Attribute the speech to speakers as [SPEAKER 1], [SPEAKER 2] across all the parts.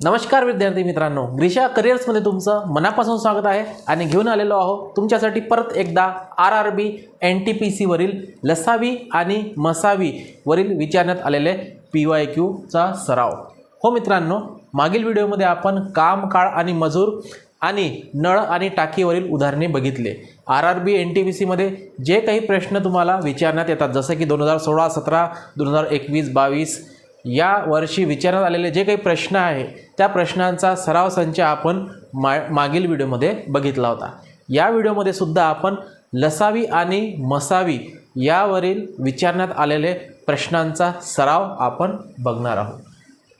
[SPEAKER 1] नमस्कार विद्यार्थी मित्रांनो ग्रीशा करिअर्समध्ये तुमचं मनापासून स्वागत आहे आणि घेऊन आलेलो आहोत तुमच्यासाठी परत एकदा R R B N T P सीवरील लसावी आणि मसावी वरील विचारण्यात आलेले पी वाय क्यूचा सराव. हो मित्रांनो मागील व्हिडिओमध्ये आपण काम काळ आणि मजूर आणि नळ आणि टाकीवरील उदाहरणे बघितले. R R B N T P सीमध्ये जे काही प्रश्न तुम्हाला विचारण्यात येतात जसं की दोन हजार सोळा सतरा दोन हजार एकवीस बावीस या वर्षी विचारण्यात आलेले जे काही प्रश्न आहे त्या प्रश्नांचा सराव संच आपण मा मागील व्हिडिओमध्ये बघितला होता. या व्हिडिओमध्ये सुद्धा आपण लसावी आणि मसावी यावरील विचारण्यात आलेले प्रश्नांचा सराव आपण बघणार आहोत.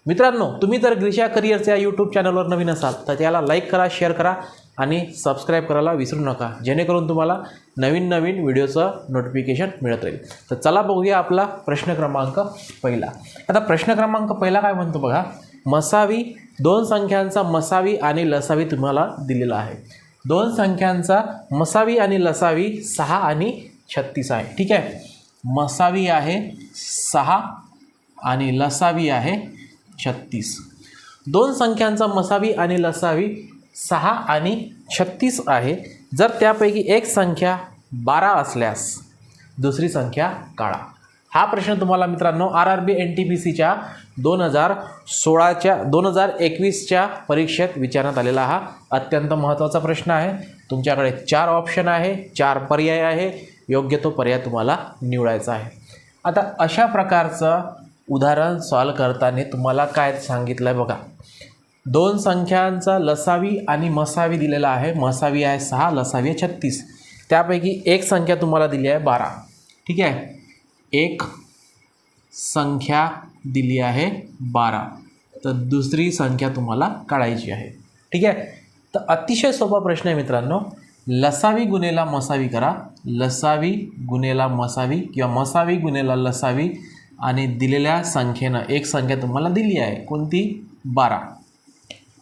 [SPEAKER 1] मित्रांनो तुम्ही जर ग्रीशा करिअरच्या यूट्यूब चॅनलवर नवीन असाल तर त्याला लाईक करा शेअर करा आणि सबस्क्राईब करायला विसरू नका. जेणेकरून तुम्हाला नवीन नवीन व्हिडिओचं नोटिफिकेशन मिळत राहील. तर चला बघूया आपला प्रश्न क्रमांक पहिला. आता प्रश्न क्रमांक पहिला काय म्हणतो बघा? मसावी दोन संख्यांचा मसावी आणि लसावी तुम्हाला दिलेला आहे. दोन संख्यांचा मसावी आणि लसावी सहा आणि छत्तीस आहे. ठीक आहे? मसावी आहे सहा आणि लसावी आहे छत्तीस. दोन संख्यांचा मसावी आणि लसावी सहा आणि छत्तीस आहे. जर त्यापैकी एक संख्या बारा असल्यास दुसरी संख्या काळा. हा प्रश्न तुम्हाला मित्रांनो R R B N T P सीच्या दोन हजार सोळाच्या दोन हजार एकवीसच्या परीक्षेत विचारण्यात आलेला हा अत्यंत महत्त्वाचा प्रश्न आहे. तुमच्याकडे चार ऑप्शन आहे चार पर्याय आहे. योग्य तो पर्याय तुम्हाला निवडायचा आहे. आता अशा प्रकारचं उदाहरण सॉल्व करताना तुम्हाला काय सांगितलं आहे बघा. दोन संख्यांचा लसावी आणि मसावी दिलेला आहे. मसावी आहे सहा लसावी आहे छत्तीस. त्यापैकी एक संख्या तुम्हाला दिली आहे बारा. ठीक आहे? एक संख्या दिली आहे बारा. तर दुसरी संख्या तुम्हाला काढायची आहे. ठीक आहे? तर अतिशय सोपा प्रश्न आहे मित्रांनो. लसावी गुन्हेला मसावी करा. लसावी गुन्हेला मसावी किंवा मसावी गुन्हेला लसावी आणि दिलेल्या संख्येनं एक संख्या तुम्हाला दिली आहे. कोणती? बारा.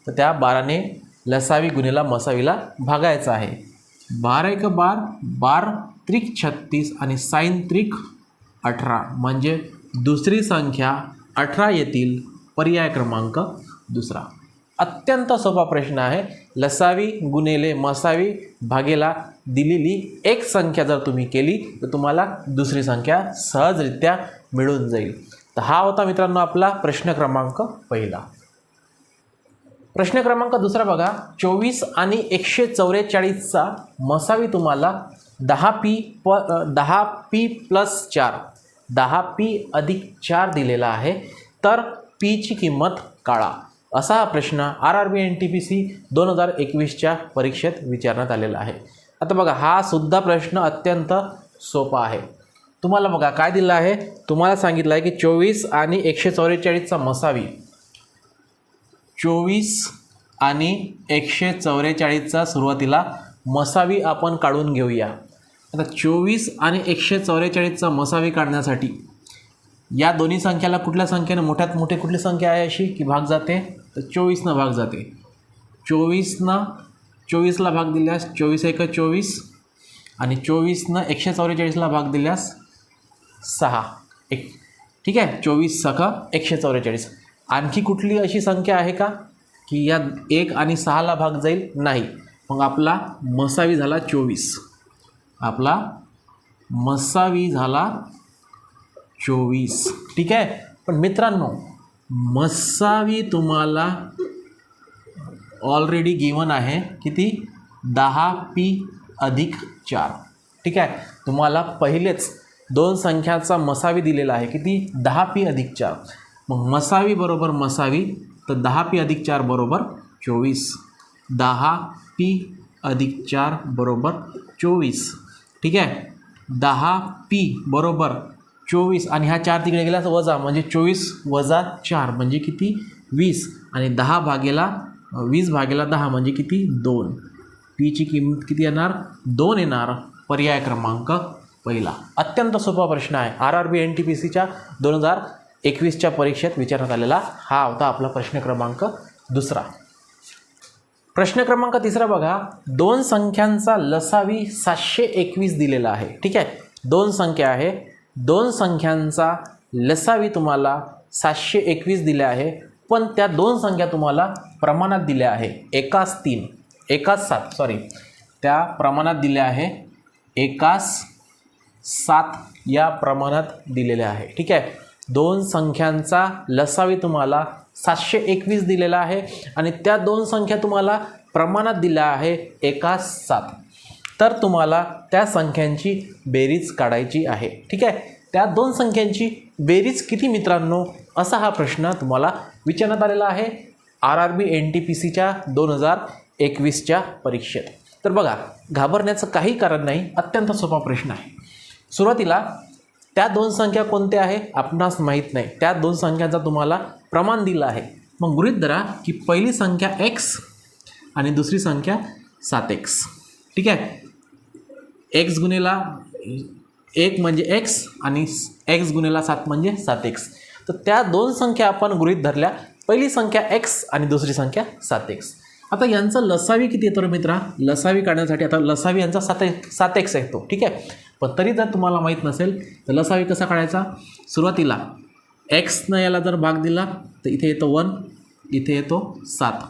[SPEAKER 1] तर त्या बाराने लसावी गुन्हेला मसावीला भागायचं आहे. बारा एक बार बार त्रिक छत्तीस आणि साईन त्रिक अठरा म्हणजे दुसरी संख्या अठरा येतील पर्याय क्रमांक दुसरा. अत्यंत सोपा प्रश्न आहे. लसावी गुन्हेले मसावी भागेला दिलेली एक संख्या जर तुम्ही केली तर तुम्हाला दुसरी संख्या सहजरित्या मिळून जाईल. तर हा होता मित्रांनो आपला प्रश्न क्रमांक पहिला. प्रश्न क्रमांक दुसरा बघा. चोवीस आणि एकशे चौवेचाळीसचा मसावी तुम्हाला दहा पी प दहा पी प्लस चार दहा पी अधिक चार दिलेला आहे. तर पीची किंमत काळा असा हा प्रश्न R R B N T P C दोन हजार एकवीसच्या परीक्षेत विचारण्यात आलेला आहे. आता बघा हा सुद्धा प्रश्न अत्यंत सोपा आहे. तुम्हाला बघा काय दिलं आहे? तुम्हाला सांगितलं आहे की चोवीस आणि एकशे चौवेचाळीसचा मसावी चोवीस आणि एकशे चौवेचाळीसचा सुरुवातीला मसावी आपण काढून घेऊया. आता चोवीस आणि एकशे चौवेचाळीसचा मसावी काढण्यासाठी या दोन्ही संख्याला कुठल्या संख्येनं मोठ्यात मोठी कुठली संख्या आहे अशी? की भाग जाते? तर चोवीसनं भाग जाते. चोवीसनं चोवीसला भाग दिल्यास चोवीस एक चोवीस आणि चोवीसनं एकशे चौवेचाळीसला भाग दिल्यास सहा. एक ठीक आहे? चोवीस सख एकशे चौवेचाळीस आणखी कुठली अशी संख्या आहे का? की या एक आणि सहाला भाग जाईल? नाही. मग आपला मसावी झाला चोवीस. आपला मसावी झाला चोवीस. ठीक आहे? पण मित्रांनो मसावी तुम्हाला ऑलरेडी गिवन आहे किती? दहा पी अधिक चार. ठीक आहे? तुम्हाला पहिलेच दोन संख्याचा मसावी दिलेला आहे किती? दहा पी अधिक चार. मग मसावी बरोबर मसावी तर दहा पी अधिक चार बरोबर चोवीस. दहा पी अधिक चार बरोबर चोवीस. ठीक आहे? दहा पी बरोबर चोवीस आणि ह्या चार तिकडे गेल्यास वजा म्हणजे चोवीस वजा चार म्हणजे किती? वीस. आणि दहा भागेला वीस भागेला दहा म्हणजे किती? दोन. पीची किंमत किती येणार? दोन येणार. पर्याय क्रमांक पहिला. अत्यंत सोपा प्रश्न आहे. R R B N T P सीच्या दोन हजार एकवीसच्या परीक्षेत विचारण्यात आलेला हा होता आपला प्रश्न क्रमांक दुसरा. प्रश्न क्रमांक तिसरा बघा. दोन संख्यांचा लसावी सातशे एकवीस दिलेला आहे. ठीक आहे? दोन संख्या आहे. दोन संख्यांचा लसावी तुम्हाला सातशे एकवीस दिल्या आहे. पण त्या दोन संख्या तुम्हाला प्रमाणात दिल्या आहे. एकास तीन. एकास सात. सॉरी त्या प्रमाणात दिल्या आहे. एकास सात या प्रमाणात दिलेल्या आहे. ठीक आहे? दोन संख्यांचा लसावी तुम्हाला सातशे एकवीस दिलेला आहे आणि त्या दोन संख्या तुम्हाला प्रमाणात दिल्या आहे एका सात. तर तुम्हाला त्या संख्यांची बेरीज काढायची आहे. ठीक आहे? त्या दोन संख्यांची बेरीज किती मित्रांनो? असा हा प्रश्न तुम्हाला विचारण्यात आलेला आहे. R R B N T P सीच्या दोन हजार एकवीसच्या परीक्षेत. तर बघा घाबरण्याचं काही कारण नाही अत्यंत सोपा प्रश्न आहे. सुरुवातीला त्या दोन संख्या कोणत्या आहे? आपणास माहीत नाही. त्या दोन संख्यांचा तुम्हाला प्रमाण दिलं आहे. मग गृहीत धरा की पहिली संख्या एक्स आणि दुसरी संख्या सात एक्स ठीक आहे? एक्स गुन्हेला एक म्हणजे एक्स आणि एक्स गुन्हेला सात म्हणजे सात एक्स तर त्या दोन संख्या आपण गृहीत धरल्या. पहिली संख्या एक्स आणि दुसरी संख्या सात एक्स आता यांचं लसावी किती येतो रे मित्रा? लसावी काढण्यासाठी आता लसावी यांचा सात सात एक्स येतो ठीक आहे? पण तरी जर तुम्हाला माहीत नसेल तर लसावी कसा काढायचा? सुरुवातीला एक्सनं याला जर भाग दिला तर इथे येतो वन इथे येतो सात.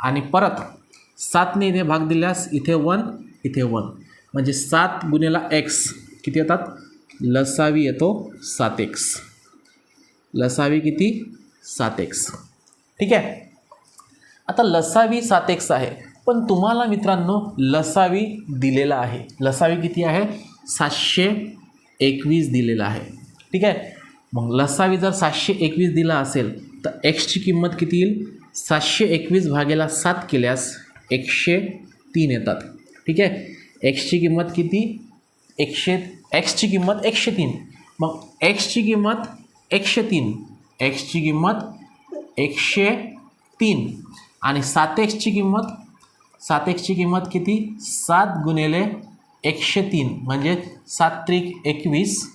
[SPEAKER 1] आणि परत सातने इथे भाग दिल्यास इथे वन इथे वन. म्हणजे सात गुन्हेला एक्स किती येतात? लसावी येतो सात एक्स लसावी किती? सात एक्स ठीक आहे? आता लसावी सात एक्स आहे पण तुम्हाला मित्रांनो लसावी दिलेला आहे. लसावी किती आहे? सातशे एकवीस दिलेला आहे. ठीक आहे? मग लसावी जर सातशे एकवीस दिला असेल तर एक्सची किंमत किती येईल? सातशे एकवीस भागेला सात केल्यास एकशे तीन येतात. ठीक आहे? एक्सची किंमत किती? एकशे एक्सची किंमत एकशे तीन. मग एक्सची किंमत एकशे तीन. एक्सची किंमत एकशे तीन. आणि सात एक्सची किंमत सात एक्सची किंमत किती? सात गुणिले एकशे तीन म्हणजे सात त्रिक एकवीस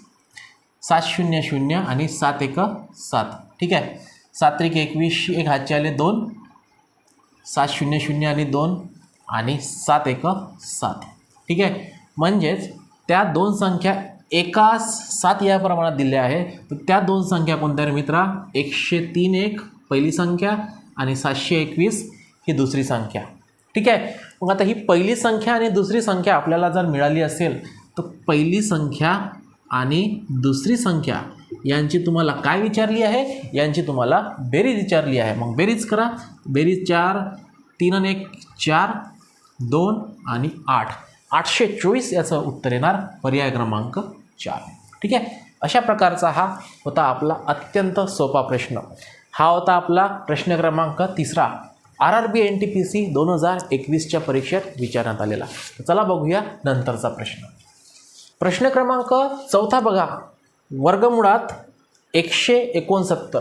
[SPEAKER 1] सात शून्य शून्य आणि सात एक सात. ठीक आहे? सात त्रिक एक हातचे आले दोन सात शून्य शून्य आणि दोन आणि सात एक सात. ठीक आहे? म्हणजेच त्या दोन संख्या एकाच सात या प्रमाणात दिल्या आहे. तर त्या दोन संख्या कोणत्या रे मित्रा? एकशे तीन एक पहिली संख्या आणि सातशे एकवीस ही दुसरी संख्या. ठीक आहे? मग आता ही पहिली संख्या आणि दुसरी संख्या आपल्याला जर मिळाली असेल तर पहिली संख्या आणि दुसरी संख्या यांची तुम्हाला काय विचारली आहे? यांची तुम्हाला बेरीज विचारली आहे. मग बेरीज करा. बेरीज चार तीन आणि एक चार दोन आणि आठ. आठशे चोवीस याचं उत्तर येणार पर्याय क्रमांक चार. ठीक आहे? अशा प्रकारचा हा होता आपला अत्यंत सोपा प्रश्न. हा होता आपला प्रश्न क्रमांक तिसरा. R R B N T P C दोन हजार एकवीसच्या परीक्षेत विचारण्यात आलेला चला बघूया नंतरचा प्रश्न. प्रश्न क्रमांक चौथा बघा. वर्गमुळात एकशे एकोणसत्तर.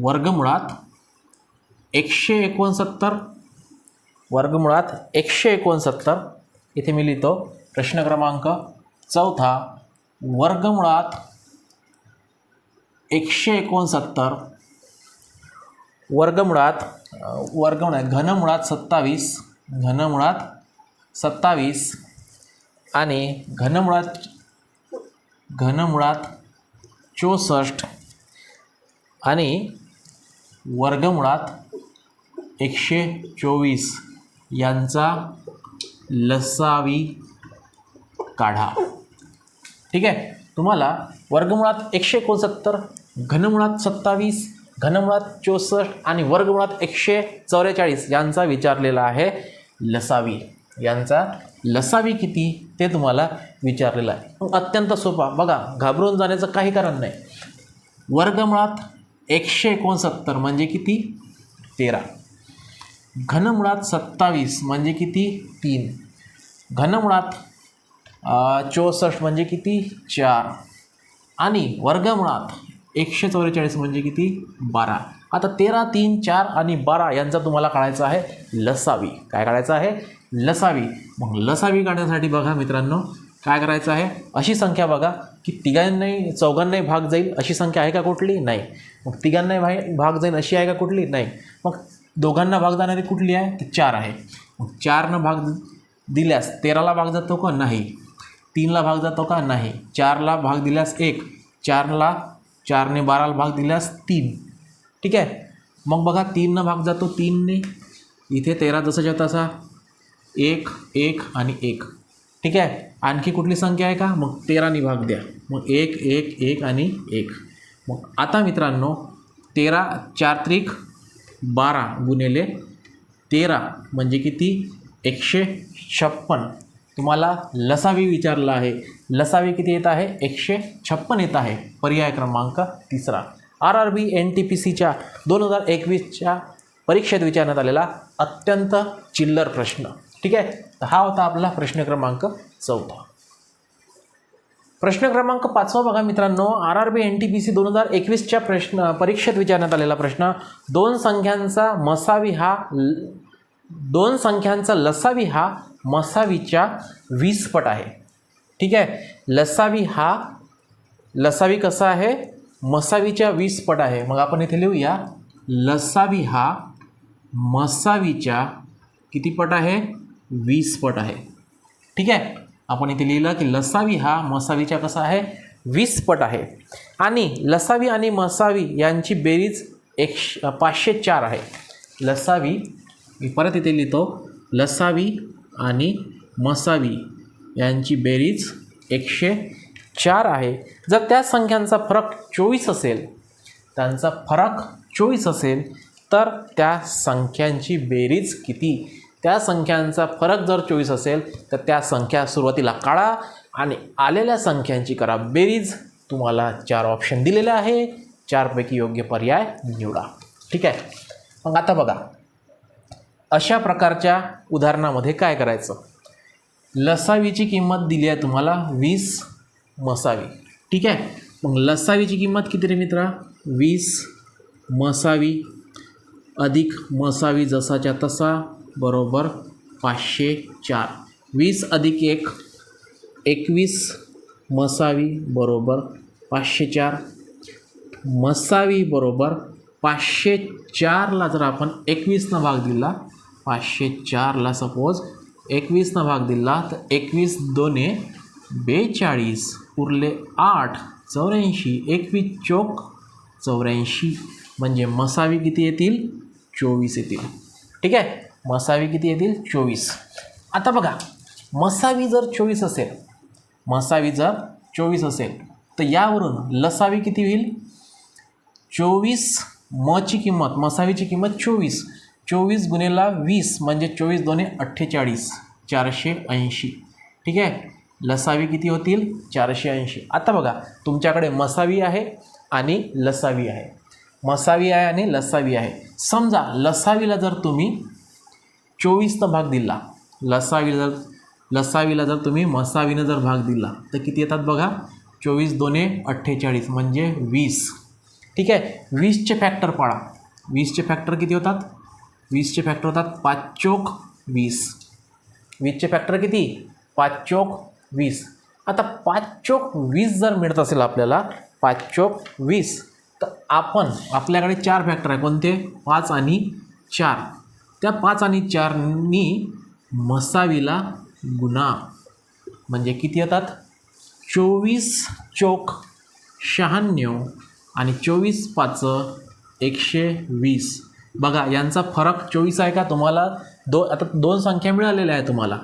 [SPEAKER 1] वर्गमुळात एकशे एकोणसत्तर. वर्गमुळात एकशे एकोणसत्तर. इथे मी लिहितो प्रश्न क्रमांक चौथा. वर्गमुळात एकशे एकोणसत्तर. वर्गमुळात अ, घन घनमुळात सत्तावीस घनमुळात सत्तावीस आणि घनमुळात घनमुळात चौसष्ट आणि वर्गमुळात एकशे चोवीस. यांचा लसावी काढा. ठीक आहे? तुम्हाला वर्गमुळात एकशे एकोणसत्तर घनमुळात सत्तावीस घनमुळात चौसष्ट आणि वर्गमुळात एकशे चौवेचाळीस यांचा विचारलेला आहे लसावी. यांचा लसावी किती ते तुम्हाला विचारलेलं आहे. अत्यंत सोपा. बघा घाबरून जाण्याचं काही कारण नाही. वर्गमुळात एकशे एकोणसत्तर म्हणजे किती? तेरा. घनमुळात सत्तावीस म्हणजे किती? तीन. घनमुळात चौसष्ट म्हणजे किती? चार. आणि वर्गमुळात एकशे चौवेचाळीस म्हणजे किती? बारा. आता तेरा तीन चार आणि बारा यांचा तुम्हाला काढायचा आहे लसावी. काय काढायचं आहे? लसावी. मग लसावी काढण्यासाठी बघा मित्रांनो काय करायचं आहे? अशी संख्या बघा की तिघांनाही चौघांनाही भाग जाईल अशी संख्या आहे का कुठली? नाही. मग तिघांनाही भाई भाग जाईल अशी आहे का कुठली? नाही. मग दोघांना भाग जाणारी कुठली आहे? तर चार आहे. मग चारनं भाग दिल्यास तेराला भाग जातो का? नाही. तीनला भाग जातो का? नाही. चारला भाग दिल्यास एक. चारला चारने बाराला भाग दिल्यास तीन. ठीक आहे? मग बघा तीननं भाग जातो तीनने. इथे तेरा जसाच्या तसा. एक एक आणि एक. ठीक आहे? आणखी कुठली संख्या आहे का? मग तेराने भाग द्या. मग एक एक एक आणि एक. मग आता मित्रांनो तेरा चार त्रिक बारा गुणिले तेरा. म्हणजे किती? एकशे छप्पन. तुम्हाला लसावी विचारला आहे. लसावी किती येत आहे? एकशे छप्पन येत आहे. पर्याय क्रमांक तिसरा. R R B N T P सीच्या दोन हजार एकवीसच्या परीक्षेत विचारण्यात आलेला अत्यंत चिल्लर प्रश्न. ठीक आहे? तर हा होता आपला प्रश्न क्रमांक चौथा. प्रश्न क्रमांक पाचवा बघा मित्रांनो. R R B N T P C दोन हजार एकवीसच्या प्रश्न परीक्षेत विचारण्यात आलेला प्रश्न दोन संख्यांचा मसावी हा दोन संख्यांचा लसावी हा मसावीच्या वीसपट आहे. ठीक आहे? लसावी हा लसावी कसा आहे? मसावीच्या वीसपट आहे. मग आपण इथे लिहूया. लसावी हा मसावीच्या किती पट आहे? वीस पट आहे. ठीक आहे? आपण इथे लिहिलं की लसावी हा मसावीच्या कसा आहे? वीस पट आहे. आणि लसावी आणि मसावी यांची बेरीज एकशे पाचशे चार आहे. लसावी मी परत इथे लिहितो. लसावी आणि मसावी यांची बेरीज एकशे चार आहे. जर त्या संख्यांचा फरक चोवीस असेल त्यांचा फरक चोवीस असेल तर त्या संख्यांची बेरीज किती? त्या संख्यांचा फरक जर चोवीस असेल तर त्या संख्या सुरुवातीला काढा आणि आलेल्या संख्यांची करा बेरीज. तुम्हाला चार ऑप्शन दिलेले आहे. चारपैकी योग्य पर्याय निवडा. ठीक आहे? मग आता बघा. अशा प्रकारच्या उदाहरणामध्ये काय करायचं? लसावीची किंमत दिली आहे तुम्हाला वीस मसावी. ठीक आहे? मग लसावीची किंमत किती रे मित्रा? वीस मसावी अधिक मसावी जसाच्या तसा बरोबर पाचशे चार. वीस अधिक एक एकवीस मसावी बरोबर पाचशे चार. मसावी बरोबर पाचशे चारला जर आपण एकवीसनं भाग दिला पाचशे चारला सपोज एकवीसनं भाग दिला तर एकवीस दोने बेचाळीस उरले आठ चौऱ्याऐंशी. एकवीस चोक चौऱ्याऐंशी. म्हणजे मसावी किती येतील? चोवीस येतील. ठीक आहे? मसावी किती येतील? चोवीस. आता बघा मसावी जर चोवीस असेल मसावी जर चोवीस असेल तर यावरून लसावी किती होईल? चोवीस मची किंमत मसावीची किंमत चोवीस. चोवीस गुन्हेला वीस म्हणजे चोवीस दोन्ही अठ्ठेचाळीस चारशे ऐंशी. ठीक आहे? लसावी किती होतील? चारशे ऐंशी. आता बघा तुमच्याकडे मसावी आहे आणि लसावी आहे. मसावी आहे आणि लसावी आहे. समजा लसावीला जर तुम्ही चोवीसनं भाग दिला लसावीला जर लसावीला जर तुम्ही मसावीनं जर भाग दिला तर किती येतात बघा? चोवीस दोने अठ्ठेचाळीस म्हणजे वीस. ठीक आहे? वीसचे फॅक्टर पाळा. वीसचे फॅक्टर किती होतात? वीसचे फॅक्टर होतात पाच चोक वीस. वीसचे फॅक्टर किती? पाच चोक वीस. आता पाच चोक वीस जर मिळत असेल आपल्याला पाच चोक वीस तर आपण आपल्याकडे चार फॅक्टर आहे. कोणते? पाच आणि चार. त्या पाच आणि चारनी मसावीला गुणा. म्हणजे किती येतात? चोवीस चोक शहाण्णव आणि चोवीस पाच एकशे वीस. बघा यांचा फरक चोवीस आहे का तुम्हाला? दो आता दोन संख्या मिळालेल्या आहे तुम्हाला.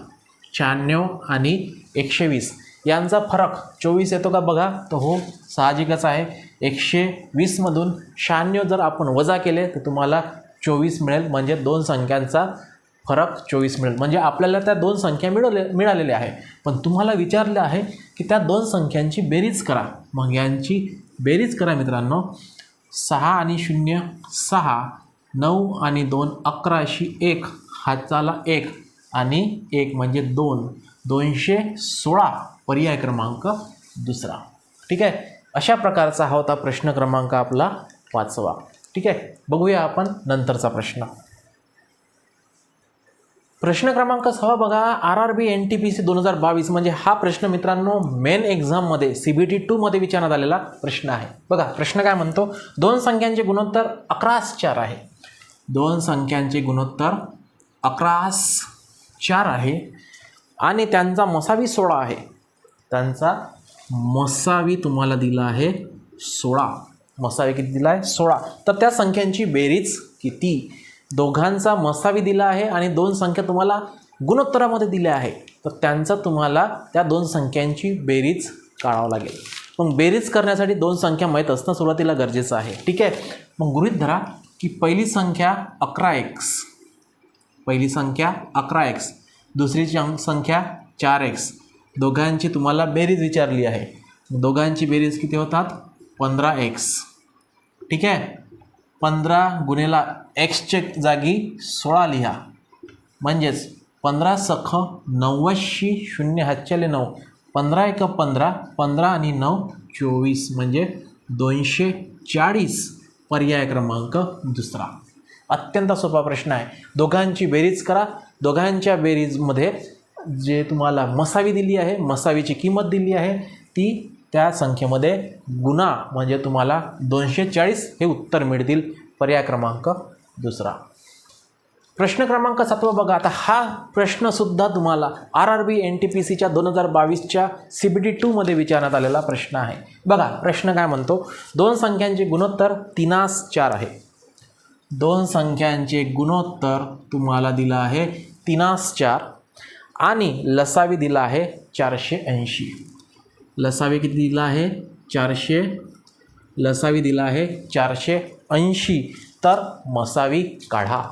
[SPEAKER 1] शहाण्णव आणि एकशे वीस यांचा फरक चोवीस येतो का बघा? तर हो साहजिकच आहे. एकशे वीसमधून शहाण्णव जर आपण वजा केले तर तुम्हाला चोवीस मिळेल. म्हणजे दोन संख्यांचा फरक चोवीस मिळेल. म्हणजे आपल्याला त्या दोन संख्या मिळवले मिळालेल्या आहे. पण तुम्हाला विचारले आहे की त्या दोन संख्यांची बेरीज करा. मग यांची बेरीज करा मित्रांनो. सहा आणि शून्य सहा. नऊ आणि दोन अकराशी एक हाताला एक आणि एक म्हणजे दोन. दोनशे सोळा पर्याय क्रमांक दुसरा. ठीक आहे? अशा प्रकारचा हा होता प्रश्न क्रमांक आपला वाचवा ठीक आहे? बघूया आपण नंतरचा प्रश्न. प्रश्न क्रमांक सहा बघा. R R B N T P C दोन हजार बावीस म्हणजे हा प्रश्न मित्रांनो मेन एक्झाममध्ये सी बी टी टूमध्ये विचारण्यात आलेला प्रश्न आहे. बघा प्रश्न काय म्हणतो? दोन संख्यांचे गुणोत्तर अकराच चार आहे. दोन संख्यांचे गुणोत्तर अकरास चार आहे. आणि त्यांचा मसावी सोळा आहे. त्यांचा मसावी तुम्हाला दिला आहे सोळा. मसावी किती दिला आहे? सोळा. तर त्या संख्यांची बेरीज किती? दोघांचा मसावी दिला आहे आणि दोन संख्या तुम्हाला गुणोत्तरामध्ये दिल्या आहे. तर त्यांचा तुम्हाला त्या दोन संख्यांची बेरीज काढावं लागेल. मग बेरीज करण्यासाठी दोन संख्या माहीत असणं सुरुवातीला गरजेचं आहे. ठीक आहे? मग गृहित धरा की पहिली संख्या अकरा एक्स पहिली संख्या अकरा एक्स दुसरीची अंक संख्या चार एक्स दोघांची तुम्हाला बेरीज विचारली आहे. दोघांची बेरीज किती होतात? पंधरा एक्स ठीक आहे? पंधरा गुन्हेला एक्सचे जागी सोळा लिहा. म्हणजेच पंधरा सख नव्वदशी शून्य हातच्याले नऊ. पंधरा एक पंधरा पंधरा आणि नऊ चोवीस. म्हणजे दोनशे चाळीस. पर्याय क्रमांक दुसरा. अत्यंत सोपा प्रश्न आहे. दोघांची बेरीज करा. दोघांच्या बेरीजमध्ये जे तुम्हाला मसावी दिली आहे मसावीची किंमत दिली आहे ती त्या संख्येमध्ये गुणा म्हणजे तुम्हाला दोनशे चाळीस हे उत्तर मिळतील. पर्याय क्रमांक दुसरा. प्रश्न क्रमांक सातवा बघा. आता हा प्रश्नसुद्धा तुम्हाला R R B N T P सीच्या दोन हजार बावीसच्या सी बी डी टूमध्ये विचारण्यात आलेला प्रश्न आहे. बघा प्रश्न काय म्हणतो? दोन संख्यांचे गुणोत्तर तिनास चार आहे. दोन संख्यांचे गुणोत्तर तुम्हाला दिलं आहे तिनास चार आणि लसावी दिला आहे चारशे ऐंशी. लसावी किती दिला आहे? चारशे. लसावी दिला आहे चारशे ऐंशी. तर मसावी काढा.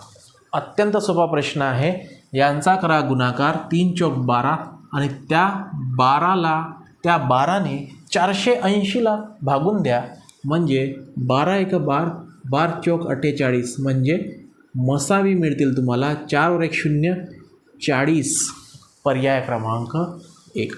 [SPEAKER 1] अत्यंत सोपा प्रश्न आहे. यांचा करा गुणाकार तीन चौक बारा आणि त्या बाराला त्या बाराने चारशे ऐंशीला भागून द्या. म्हणजे बारा एक बार बार चौक अठ्ठेचाळीस. म्हणजे मसावी मिळतील तुम्हाला चारवर एक शून्य चाळीस. पर्याय क्रमांक एक.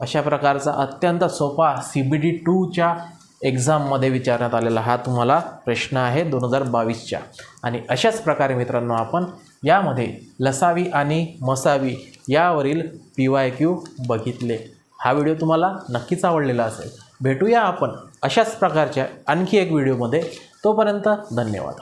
[SPEAKER 1] अशा प्रकारचा अत्यंत सोपा सी बी डी टूच्या एक्झाममध्ये विचारण्यात आलेला हा तुम्हाला प्रश्न आहे दोन हजार बावीसच्या. आणि अशाच प्रकारे मित्रांनो आपण यामध्ये लसावी आणि मसावी यावरील पी वाय क्यू बघितले. हा व्हिडिओ तुम्हाला नक्कीच आवडलेला असेल. भेटूया आपण अशाच प्रकारच्या आणखी एक व्हिडिओमध्ये. तोपर्यंत धन्यवाद.